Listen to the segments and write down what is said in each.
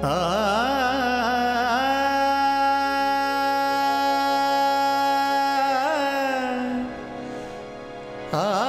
Ah. ah.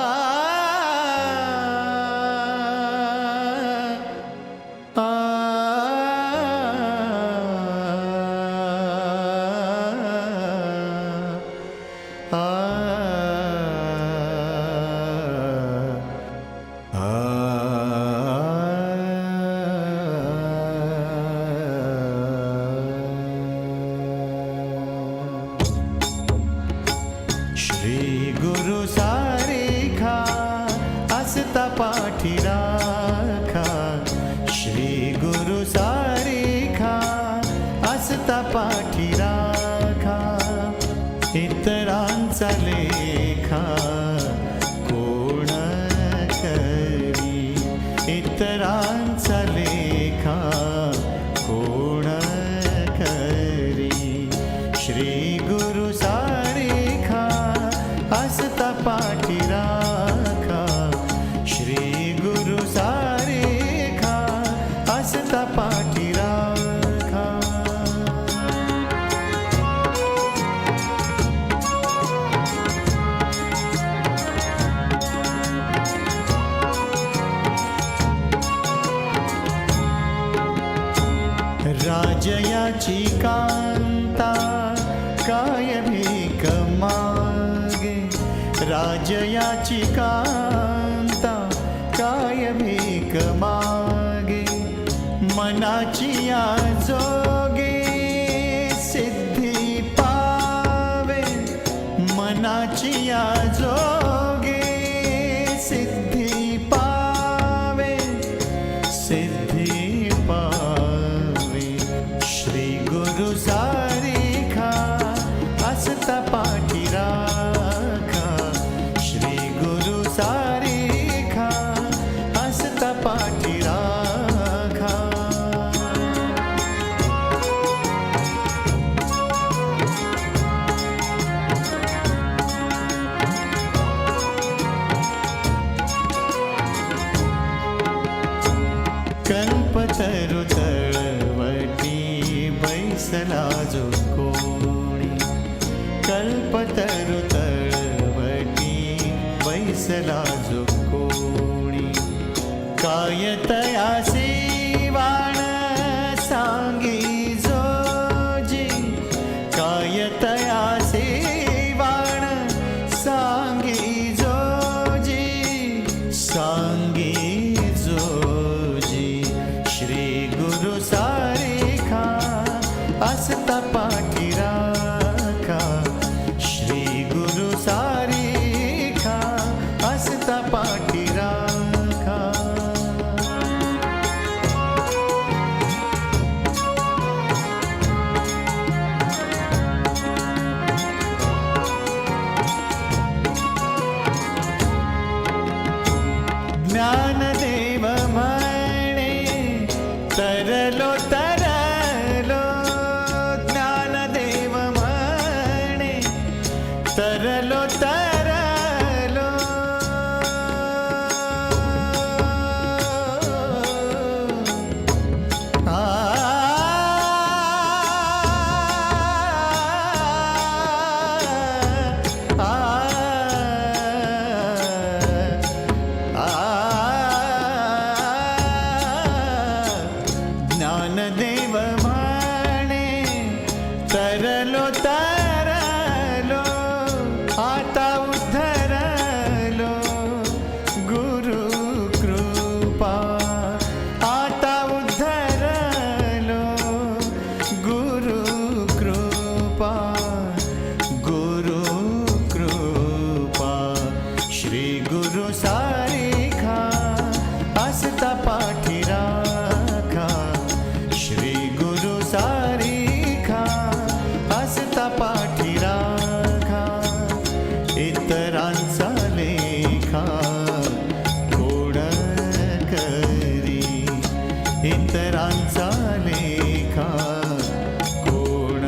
राजयाची Kanta काय भीक मागे राजयाची कांता काय भीक मागे मनाची आजोगे सिद्धी पावे मनाची आज सरू चळवटी बैसला जो कोणी. कल्प कल्पतरु तळवटी बैसला जो कोणी. काय कायत I said. ತರಲು ತರ इतरांचा लेखा कोण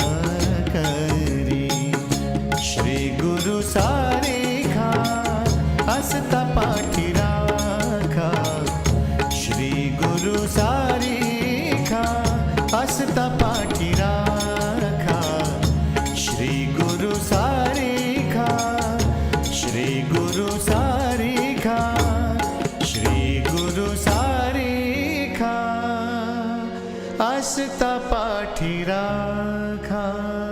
करी? श्री गुरु सारेखा असता पाठीरा आस्था पाठी राखा.